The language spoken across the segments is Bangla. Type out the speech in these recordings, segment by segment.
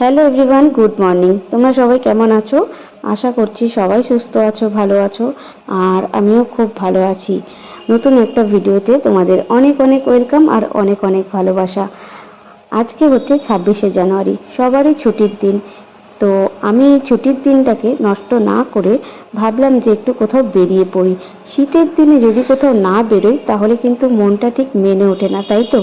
হ্যালো এভরিওয়ান গুড মর্নিং তোমরা সবাই কেমন আছো? আশা করছি সবাই সুস্থ আছো, ভালো আছো, আর আমিও খুব ভালো আছি। নতুন একটা ভিডিওতে তোমাদের অনেক অনেক ওয়েলকাম আর অনেক অনেক ভালোবাসা। আজকে হচ্ছে ছাব্বিশে জানুয়ারি, সবারই ছুটির দিন। তো আমি এই ছুটির দিনটাকে নষ্ট না করে ভাবলাম যে একটু কোথাও বেরিয়ে পড়ি। শীতের দিনে যদি কোথাও না বেরোই, তাহলে কিন্তু মনটা ঠিক মেনে ওঠে না, তাই তো?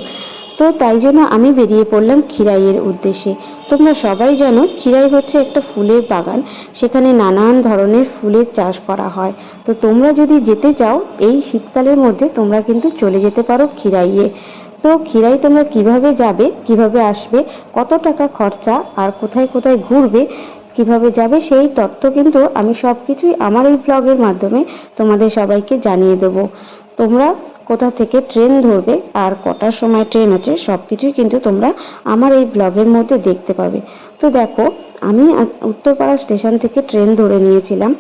তো তাই জন্য আমি বেরিয়ে পড়লাম খিরাইয়ের উদ্দেশ্যে। তোমরা সবাই জানো খিরাই হচ্ছে একটা ফুলের বাগান, সেখানে নানান ধরনের ফুলের চাষ করা হয়। তো তোমরা যদি যেতে চাও, এই শীতকালের মধ্যে তোমরা কিন্তু চলে যেতে পারো খিরাইয়ে তো খিরাই তোমরা কীভাবে যাবে, কীভাবে আসবে, কত টাকা খরচা আর কোথায় কোথায় ঘুরবে, কীভাবে যাবে, সেই তথ্য কিন্তু আমি সব কিছুই আমার এই ব্লগের মাধ্যমে তোমাদের সবাইকে জানিয়ে দেবো। তোমরা কোথা থেকে ট্রেন ধরবে, আর কটার সময় ট্রেন আছে সব কিছুই কিন্তু তোমরা আমার এই ব্লগের মধ্যে দেখতে পাবে। তো দেখো, আমি উত্তরপাড়া স্টেশন থেকে ট্রেন ধরে নিয়েছিলাম।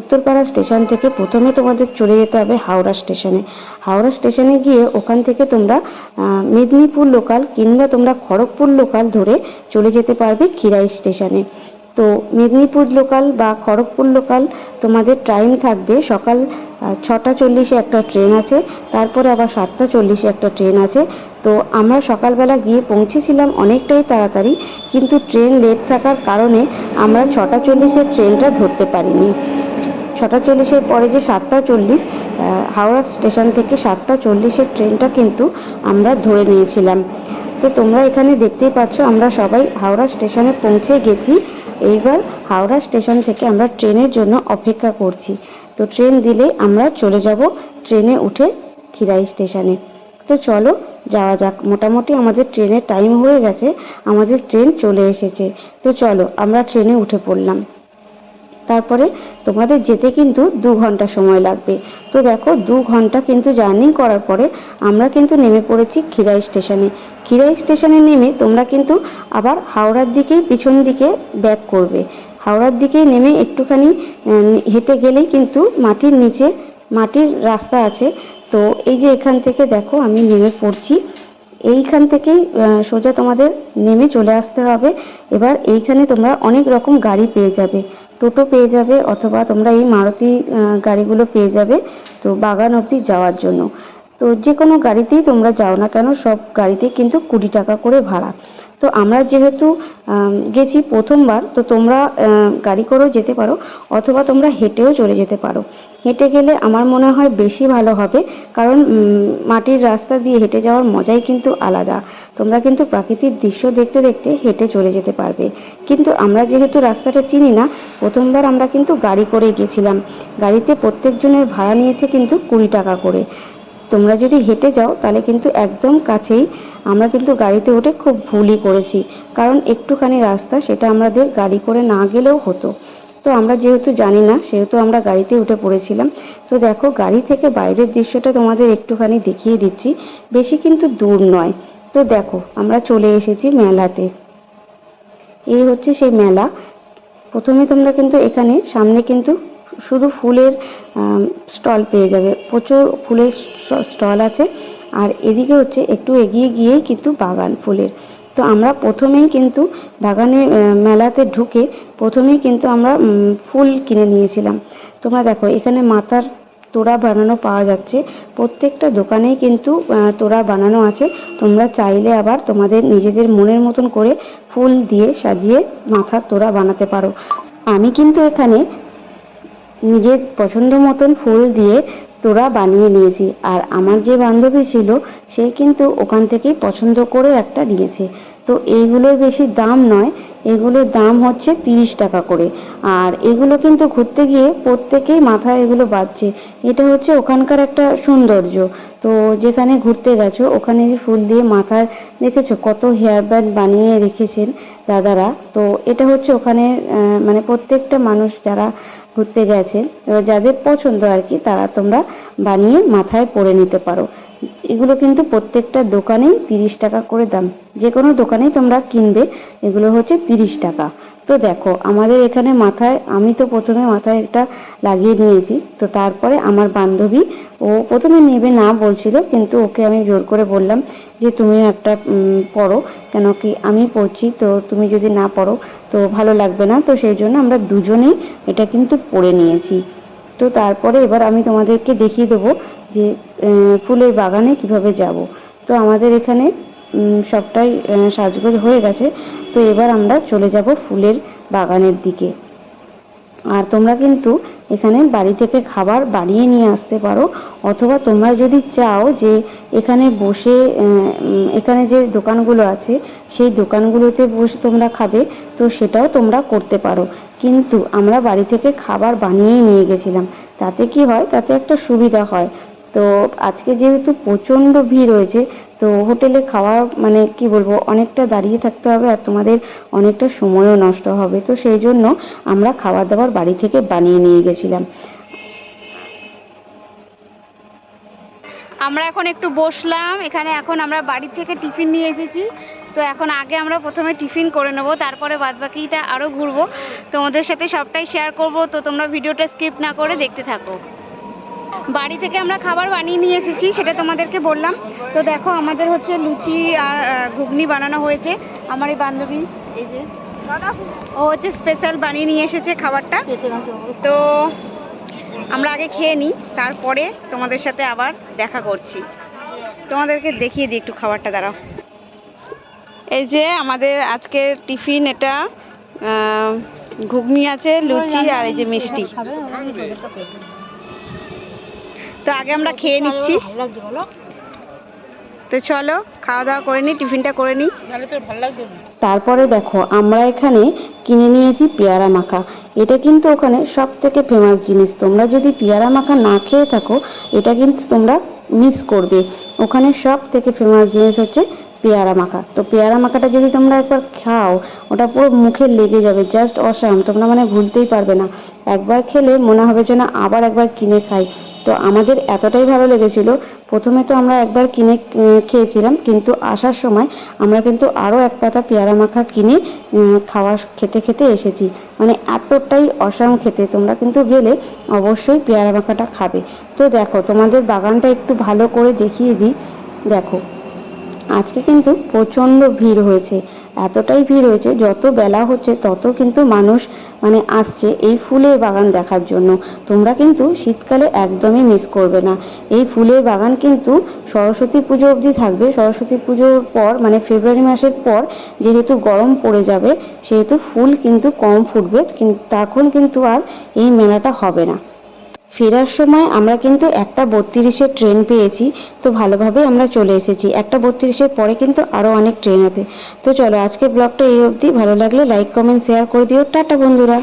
উত্তরপাড়া স্টেশন থেকে প্রথমে তোমাদের চলে যেতে হবে হাওড়া স্টেশনে। হাওড়া স্টেশনে গিয়ে ওখান থেকে তোমরা মেদিনীপুর লোকাল কিংবা তোমরা খড়গপুর লোকাল ধরে চলে যেতে পারবে খিরাই স্টেশনে। তো মেদিনীপুর লোকাল বা খড়গপুর লোকাল তোমাদের টাইম থাকবে সকাল ছটা চল্লিশে একটা ট্রেন আছে, তারপরে আবার সাতটা চল্লিশে একটা ট্রেন আছে। তো আমরা সকালবেলা গিয়ে পৌঁছেছিলাম অনেকটাই তাড়াতাড়ি, কিন্তু ট্রেন লেট থাকার কারণে আমরা ছটা চল্লিশের ট্রেনটা ধরতে পারিনি। ছটা চল্লিশের পরে যে সাতটা চল্লিশ হাওড়া স্টেশন থেকে সাতটা চল্লিশের ট্রেনটা কিন্তু আমরা ধরে নিয়েছিলাম। তো তোমরা এখানে দেখতেই পাচ্ছ, আমরা সবাই হাওড়া স্টেশনে পৌঁছে গেছি। এইবার হাওড়া স্টেশন থেকে আমরা ট্রেনের জন্য অপেক্ষা করছি। তো ট্রেন দিলে আমরা চলে যাব ট্রেনে উঠে খিরাই স্টেশনে। তো চলো, যাওয়া যাক। মোটামুটি আমাদের ট্রেনের টাইম হয়ে গেছে, আমাদের ট্রেন চলে এসেছে। তো চলো, আমরা ট্রেনে উঠে পড়লাম। তারপরে তোমাদের যেতে কিন্তু দু ঘণ্টা সময় লাগবে। তো দেখো, দু ঘণ্টা কিন্তু জার্নি করার পরে আমরা কিন্তু নেমে পড়েছি খিরাই স্টেশনে। খিরাই স্টেশনে নেমে তোমরা কিন্তু আবার হাওড়ার দিকেই পিছন দিকে ব্যাক করবে। হাওড়ার দিকে নেমে একটুখানি হেঁটে গেলেই কিন্তু মাটির নিচে, মাটির রাস্তা আছে। তো এই যে এখান থেকে দেখো, আমি নেমে পড়ছি। এইখান থেকেই সোজা তোমাদের নেমে চলে আসতে হবে। এবার এইখানে তোমরা অনেক রকম গাড়ি পেয়ে যাবে। টোটো পেয়ে যাবে অথবা তোমরা এই মারুতি গাড়িগুলো পেয়ে যাবে তো বাগান অবধি যাওয়ার জন্য। তো যে কোনো গাড়িতেই তোমরা যাও না কেন, সব গাড়িতেই কিন্তু কুড়ি টাকা করে ভাড়া। তো আমরা যেহেতু গেছি প্রথমবার, তো তোমরা গাড়ি করেও যেতে পারো, অথবা তোমরা হেঁটেও চলে যেতে পারো। হেঁটে গেলে আমার মনে হয় বেশি ভালো হবে, কারণ মাটির রাস্তা দিয়ে হেঁটে যাওয়ার মজাই কিন্তু আলাদা। তোমরা কিন্তু প্রাকৃতিক দৃশ্য দেখতে দেখতে হেঁটে চলে যেতে পারবে। কিন্তু আমরা যেহেতু রাস্তাটা চিনি না, প্রথমবার আমরা কিন্তু গাড়ি করে গেছিলাম। গাড়িতে প্রত্যেকজনের ভাড়া নিয়েছে কিন্তু কুড়ি টাকা করে। তোমরা যদি হেঁটে যাও, তাহলে কিন্তু একদম কাছেই আমরা কিন্তু গাড়িতে উঠে খুব ভুলই করেছি। কারণ একটুখানি রাস্তা, সেটা আমাদের গাড়ি করে না গেলেও হতো। তো আমরা যেহেতু জানি না, সেহেতু আমরা গাড়িতে উঠে পড়েছিলাম। তো দেখো, গাড়ি থেকে বাইরের দৃশ্যটা তোমাদের একটুখানি দেখিয়ে দিচ্ছি। বেশি কিন্তু দূর নয়। তো দেখো, আমরা চলে এসেছি মেলাতে। এই হচ্ছে সেই মেলা। প্রথমে তোমরা কিন্তু এখানে, সামনে কিন্তু শুধু ফুলের স্টল পেয়ে যাবে। প্রচুর ফুলের স্টল আছে। আর এদিকে হচ্ছে একটু এগিয়ে গিয়েই কিন্তু বাগান ফুলের। তো আমরা প্রথমেই কিন্তু বাগানে মেলাতে ঢুকে প্রথমেই কিন্তু আমরা ফুল কিনে নিয়েছিলাম। তোমরা দেখো, এখানে মাথার তোড়া বানানো পাওয়া যাচ্ছে। প্রত্যেকটা দোকানেই কিন্তু তোড়া বানানো আছে। তোমরা চাইলে আবার তোমাদের নিজেদের মনের মতন করে ফুল দিয়ে সাজিয়ে মাথার তোড়া বানাতে পারো। আমি কিন্তু এখানে নিজের পছন্দ মতন ফুল দিয়ে তোরা বানিয়ে নিয়েছি। আর আমার যে বান্ধবী ছিল, সে কিন্তু ওখান থেকেই পছন্দ করে একটা নিয়েছে। তো এইগুলোর বেশি দাম নয়, এগুলোর দাম হচ্ছে তিরিশ টাকা করে। আর এগুলো কিন্তু ঘুরতে গিয়ে প্রত্যেকেই মাথায় এগুলো বাজছে। এটা হচ্ছে ওখানকার একটা সৌন্দর্য। তো যেখানে ঘুরতে গেছো, ওখানে ফুল দিয়ে মাথায় দেখেছ, কত হেয়ার ব্যান্ড বানিয়ে রেখেছেন দাদারা। তো এটা হচ্ছে ওখানে মানে প্রত্যেকটা মানুষ যারা ঘুরতে গেছেন, যাদের পছন্দ আর কি, তারা তোমরা বানিয়ে মাথায় পরে নিতে পারো। এগুলো কিন্তু প্রত্যেকটা দোকানেই তিরিশ টাকা করে দাম। যে কোনো দোকানেই তোমরা কিনবে, এগুলো হচ্ছে তিরিশ টাকা। তো দেখো, আমাদের এখানে মাথায়, আমি তো প্রথমে মাথায় একটা লাগিয়ে নিয়েছি। তো তারপরে আমার বান্ধবী, ও প্রথমে নেবে না বলছিল, কিন্তু ওকে আমি জোর করে বললাম যে তুমি একটা পরো কেন কি আমি পড়ছি, তো তুমি যদি না পড়ো, তো ভালো লাগবে না। তো সেই জন্য আমরা দুজনেই এটা কিন্তু পরে নিয়েছি। তো তারপরে এবার আমি তোমাদেরকে দেখিয়ে দেবো যে ফুলের বাগানে কীভাবে যাব। তো আমাদের এখানে সবটাই সাজগোজ হয়ে গেছে। তো এবার আমরা চলে যাব ফুলের বাগানের দিকে। আর তোমরা কিন্তু এখানে বাড়ি থেকে খাবার বানিয়ে নিয়ে আসতে পারো, অথবা তোমরা যদি চাও যে, এখানে বসে এখানে যে দোকানগুলো আছে, সেই দোকানগুলোতে বসে তোমরা খাবে, তো সেটাও তোমরা করতে পারো। কিন্তু আমরা বাড়ি থেকে খাবার বানিয়েই নিয়ে গেছিলাম। তাতে কি হয়? তাতে একটা সুবিধা হয়। তো আজকে যেহেতু প্রচণ্ড ভিড় হয়েছে, তো হোটেলে খাওয়া মানে কি বলব, অনেকটা দাঁড়িয়ে থাকতে হবে আর তোমাদের অনেকটা সময়ও নষ্ট হবে। তো সেই জন্য আমরা খাবার দাবার বাড়ি থেকে বানিয়ে নিয়ে গেছিলাম। আমরা এখন একটু বসলাম, এখানে এখন আমরা বাড়ি থেকে টিফিন নিয়ে এসেছি। তো এখন আগে আমরা প্রথমে টিফিন করে নেব, তারপরে বাদবাকিটা আরও ঘুরবো। তোমাদের সাথে সবটাই শেয়ার করব, তো তোমরা ভিডিওটা স্কিপ না করে দেখতে থাকো। বাড়ি থেকে আমরা খাবার বানিয়ে নিয়ে এসেছি, সেটা তোমাদেরকে বললাম। তো দেখো, আমাদের হচ্ছে লুচি আর ঘুগনি বানানো হয়েছে। আমার এই বান্ধবী, এই যে, ও হচ্ছে স্পেশাল বানিয়ে নিয়ে এসেছে খাবারটা। তো আমরা আগে খেয়ে নিই, তারপরে তোমাদের সাথে আবার দেখা করছি। তোমাদেরকে দেখিয়ে দিই একটু খাবারটা, দাঁড়াও। এই যে আমাদের আজকে টিফিন, এটা ঘুগনি আছে, লুচি আর এই যে মিষ্টি। তো আগে আমরা খেয়ে নিচ্ছি। তো চলো খাওয়া দাওয়া করে নিই টিফিনটা করে নিই তারপরে দেখো আমরা এখানে কিনে নিয়েছি পেয়ারা মাখা। এটা কিন্তু ওখানে সব থেকে ফেমাস জিনিস। তোমরা যদি পেয়ারা মাখা না খেয়ে থাকো এটা কিন্তু তোমরা মিস করবে। ওখানে সব থেকে ফেমাস জিনিস হচ্ছে পেয়ারা মাখা। তো পেয়ারা মাখাটা যদি তোমরা একবার খাও ওটা পুরো মুখে লেগে যাবে জাস্ট অসাম তোমরা মানে ভুলতেই পারবে না। একবার খেলে মনে হবে যে না আবার একবার কিনে খাই। তো আমাদের এতটাই ভালো লেগেছিল। প্রথমে তো আমরা একবার কিনে খেয়েছিলাম, কিন্তু আসার সময় আমরা কিন্তু আরও এক পাতা পেয়ারা মাখা কিনে খাওয়া খেতে খেতে এসেছি। মানে এতটাই অসাম খেতে। তোমরা কিন্তু গেলে অবশ্যই পেয়ারা মাখাটা খাবে। তো দেখো, তোমাদের বাগানটা একটু ভালো করে দেখিয়ে দিই। দেখো আজকে কিন্তু প্রচণ্ড ভিড় হয়েছে। এতটাই ভিড় হয়েছে, যত বেলা হচ্ছে তত কিন্তু মানুষ মানে আসছে এই ফুলের বাগান দেখার জন্য। তোমরা কিন্তু শীতকালে একদমই মিস করবে না। এই ফুলের বাগান কিন্তু সরস্বতী পুজো অবধি থাকবে। সরস্বতী পুজোর পর মানে ফেব্রুয়ারি মাসের পর যেহেতু গরম পড়ে যাবে, সেহেতু ফুল কিন্তু কম ফুটবে, কিন্তু তখন কিন্তু আর এই মেলাটা হবে না। ফেরার সময় আমরা কিন্তু একটা বত্রিশের ট্রেন পেয়েছি, তো ভালোভাবে আমরা চলে এসেছি। একটা বত্রিশের পরে কিন্তু আরও অনেক ট্রেন আছে। তো চলো আজকে ব্লগটা এই অবধি। ভালো লাগলে লাইক কমেন্ট শেয়ার করে দিও। টাটা বন্ধুরা।